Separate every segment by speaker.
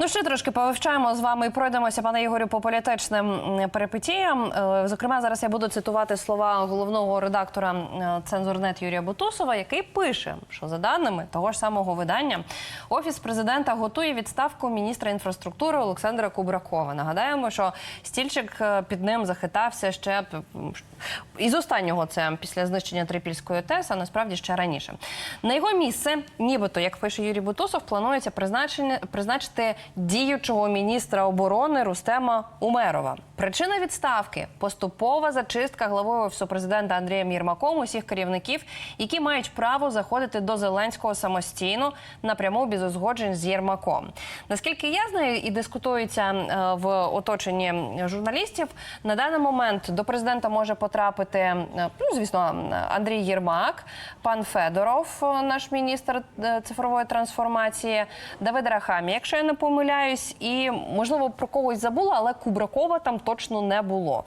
Speaker 1: Ну ще трошки повивчаємо з вами і пройдемося, пане Ігорю, по політичним перипетіям. Е, Зокрема, зараз я буду цитувати слова головного редактора м, цензурнет Юрія Бутусова, який пише, що за даними того ж самого видання, офіс президента готує відставку міністра інфраструктури Олександра Кубракова. Нагадаємо, що стільчик е, під ним захитався ще із останнього це після знищення Трипільської ТЕС, а насправді ще раніше. На його місце, нібито, як пише Юрій Бутусов, планується призначити діючого міністра оборони Рустема Умерова. Причина відставки поступова зачистка главою офісу президента Андрієм Єрмаком усіх керівників, які мають право заходити до Зеленського самостійно напряму без узгоджень з Єрмаком. Наскільки я знаю, і дискутується е, в оточенні журналістів, на даний момент до президента може потрапити, е, ну звісно, Андрій Єрмак, пан Федоров, е, наш міністр цифрової трансформації, Давид Рахамі, якщо я не помиляюсь, і можливо про когось забула, але Кубракова там точно не було.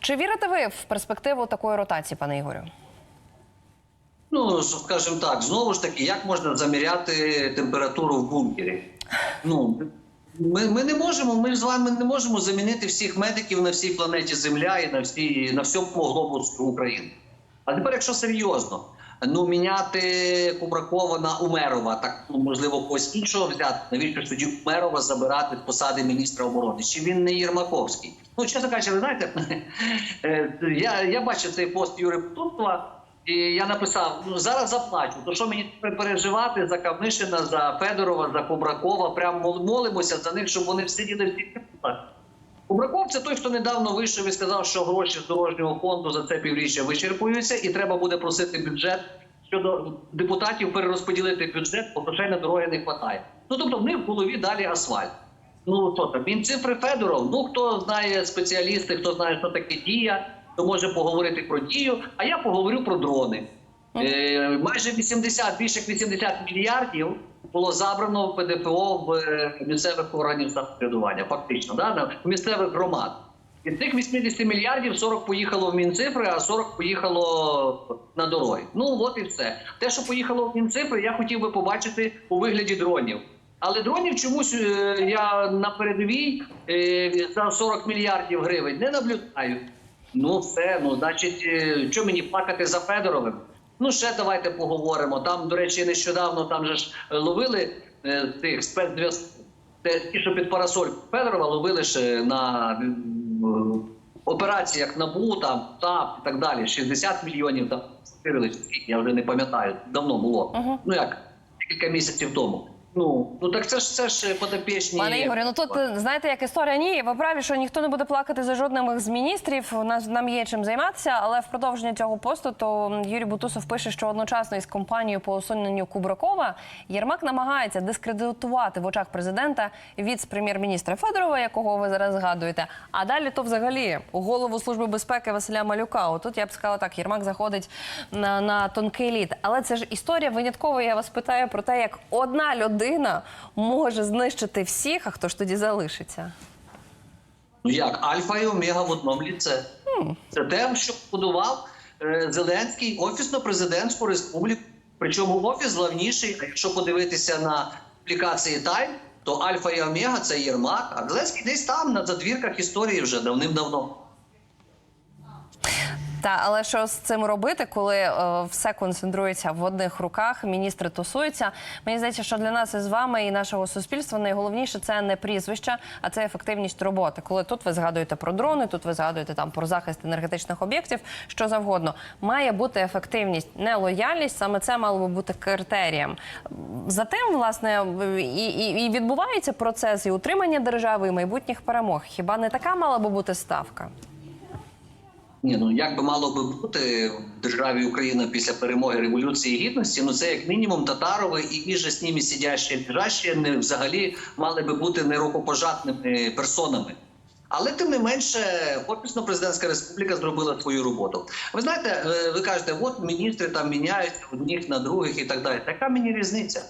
Speaker 1: Чи вірите ви в перспективу такої ротації, пане Ігорю?
Speaker 2: Ну, скажімо так, знову ж таки, як можна заміряти температуру в бункері? Ну, ми, ми не можемо, ми з вами не можемо замінити всіх медиків на всій планеті Земля і на всій на всьому глобусу України. А тепер, якщо серйозно, ну міняти Кубракова на Умерова, так ну, можливо, когось іншого взяти, навіщо ж тоді Умерова забирати посади міністра оборони? Чи він не Єрмаковський? Ну, чесно кажучи, ви знаєте, е, я, я бачив цей пост Юрія Птутова, і я написав: ну зараз заплачу. То що мені переживати за Кавнишина, за Федорова, за Кубракова? Прям мол- молимося за них, щоб вони сиділи в кріслах. Кубраков це той, хто недавно вийшов і сказав, що гроші з дорожнього фонду за це півріччя вичерпуються, і треба буде просити бюджет щодо депутатів перерозподілити бюджет, бо грошей на дороги не вистачає. Ну тобто в них в голові далі асфальт. Ну що там, він цифри Федоров. Ну хто знає спеціалісти, хто знає, що таке дія, то може поговорити про дію. А я поговорю про дрони. Е, майже 80, більше як 80 мільярдів було забрано в ПДФО в е, місцевих органів самоврядування, фактично, да, в місцевих громад. Із цих 80 мільярдів 40 поїхало в Мінцифри, а 40 поїхало на дороги. Ну от і все. Те, що поїхало в Мінцифри, я хотів би побачити у вигляді дронів. Але дронів чомусь е, я на передовій е, за 40 мільярдів гривень не наблюдаю. Ну все, ну значить, е, що мені плакати за Федоровим? Ну ще давайте поговоримо. Там, до речі, нещодавно там же ж ловили тих спецзв'язків. Ті, що під парасоль Федорова ловили ще на операціях НАБУ, там ТАП і так далі. 60 мільйонів там я вже не пам'ятаю. Давно було.
Speaker 1: Мгм.
Speaker 2: Ну як кілька місяців тому. Ну, ну так це ж це ж подопічні.
Speaker 1: Пане Ігорю, ну тут е, знаєте, як історія ні, ви праві, що ніхто не буде плакати за жодним з міністрів. У нас нам є чим займатися, але в продовження цього посту то Юрій Бутусов пише, що одночасно із компанією по усуненню Кубракова Єрмак намагається дискредитувати в очах президента віце-прем'єр-міністра Федорова, якого ви зараз згадуєте. А далі то взагалі у голову служби безпеки Василя Малюка. Отут я б сказала так, Єрмак заходить на, на тонкий лід. Але це ж історія винятково. Я вас питаю про те, як одна людина може знищити всіх, а хто ж тоді залишиться?
Speaker 2: Ну як альфа і омега в одному ліце. Це те, що будував е, Зеленський офісно-президентську республіку. Причому офіс главніший, а якщо подивитися на аплікації Тайм, то альфа і омега це Єрмак, а Зеленський десь там на задвірках історії вже давним-давно.
Speaker 1: Та але що з цим робити, коли е, все концентрується в одних руках, міністри тусуються? Мені здається, що для нас із вами і нашого суспільства найголовніше це не прізвища, а це ефективність роботи. Коли тут ви згадуєте про дрони, тут ви згадуєте там про захист енергетичних об'єктів, що завгодно, має бути ефективність, не лояльність. Саме це мало би бути критерієм. Затим, власне, і, і, і відбувається процес і утримання держави і майбутніх перемог. Хіба не така мала би бути ставка?
Speaker 2: Ні, ну як би мало би бути в державі Україна після перемоги революції гідності? Ну це як мінімум татарови і іже з ними сидящі лежащі не взагалі мали би бути нерукопожатними персонами. Але тим не менше, офісно-президентська республіка зробила свою роботу. Ви знаєте, е, ви кажете, от міністри там міняються одних на других і так далі. Така мені різниця.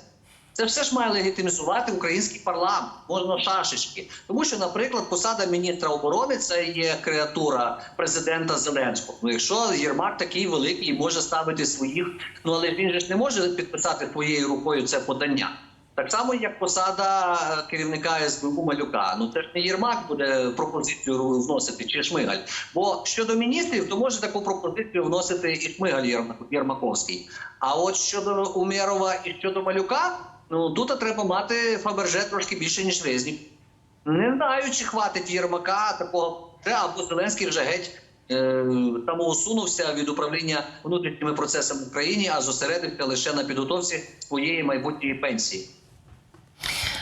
Speaker 2: Це все ж має легітимізувати український парламент, можна шашечки. Тому що, наприклад, посада міністра оборони це є креатура президента Зеленського. Ну, якщо Єрмак такий великий і може ставити своїх, ну але він же ж не може підписати своєю рукою це подання. Так само, як посада е, керівника СБУ Малюка. Ну це ж не Єрмак буде пропозицію вносити чи Шмигаль. Бо щодо міністрів, то може таку пропозицію вносити і Шмигаль Єрма- Єрмаковський. А от щодо Умєрова і щодо Малюка, ну тут треба мати Фаберже трошки більше ніж Резнік. Не знаю, чи хватить Єрмака такого або Зеленський вже геть е, самоусунувся від управління внутрішніми процесами в Україні, а зосередився лише на підготовці своєї майбутньої пенсії.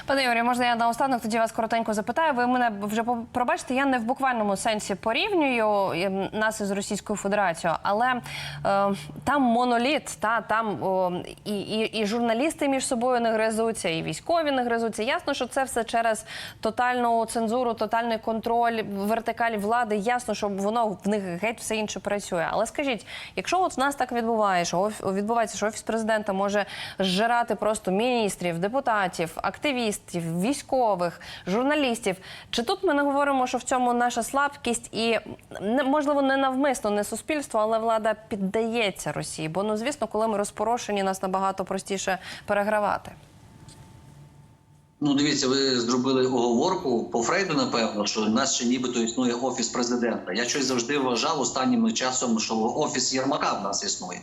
Speaker 1: Пане Юрію, можна я наостанок тоді вас коротенько запитаю. Ви мене вже пробачте, я не в буквальному сенсі порівнюю ем, нас із Російською Федерацією, але е, там моноліт, та там о, і, і, і журналісти між собою не гризуться, і військові не гризуться. Ясно, що це все через тотальну цензуру, тотальний контроль, вертикаль влади. Ясно, що воно в них геть все інше працює. Але скажіть, якщо от в нас так відбуває, що відбувається, що офіс президента може зжирати просто міністрів, депутатів, активістів, військових, журналістів. Чи тут ми не говоримо, що в цьому наша слабкість і можливо не навмисно, не суспільство, але влада піддається Росії? Бо ну звісно, коли ми розпорошені, нас набагато простіше перегравати.
Speaker 2: Ну, дивіться, ви зробили оговорку по Фрейду, напевно, що в нас ще нібито існує офіс президента. Я щось завжди вважав останнім часом, що офіс Єрмака в нас існує.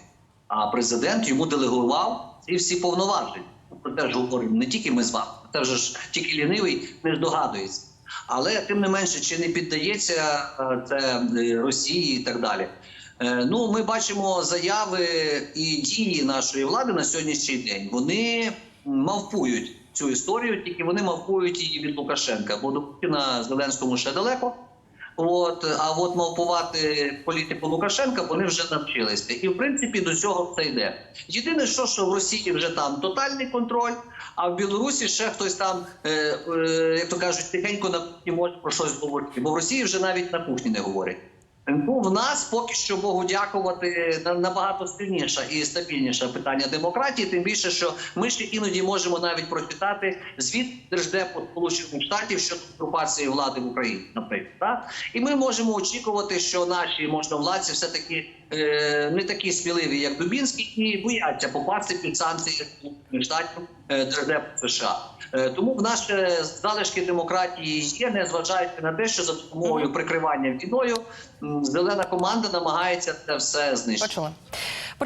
Speaker 2: А президент йому делегував ці всі повноваження. Про те ж говоримо не тільки ми з вами, це ж тільки лінивий не здогадується. Але тим не менше, чи не піддається е, це е, Росії і так далі. Е, Ну, ми бачимо заяви і дії нашої влади на сьогоднішній день. Вони мавпують цю історію, тільки вони мавпують її від Лукашенка, бо до Путіна Зеленському ще далеко. От, а от мавпувати політику Лукашенка вони вже навчилися. І в принципі до цього все йде. Єдине, що, що в Росії вже там тотальний контроль, а в Білорусі ще хтось там, е, е, як то кажуть, тихенько на кухні може про щось говорити. Бо в Росії вже навіть на кухні не говорять. Ну, в нас поки що Богу дякувати на- набагато сильніше і стабільніше питання демократії. Тим більше, що ми ще іноді можемо навіть прочитати звіт Держдепу Сполучених Штатів щодо окупації влади в Україні, наприклад. Так? І ми можемо очікувати, що наші можновладці все таки не такі сміливі, як Дубінський, і бояться попасти під санкції Штатів е, США. Е, тому в нас залишки демократії є, незважаючи на те, що за допомогою прикривання війною зелена команда намагається це все знищити.
Speaker 1: Почули.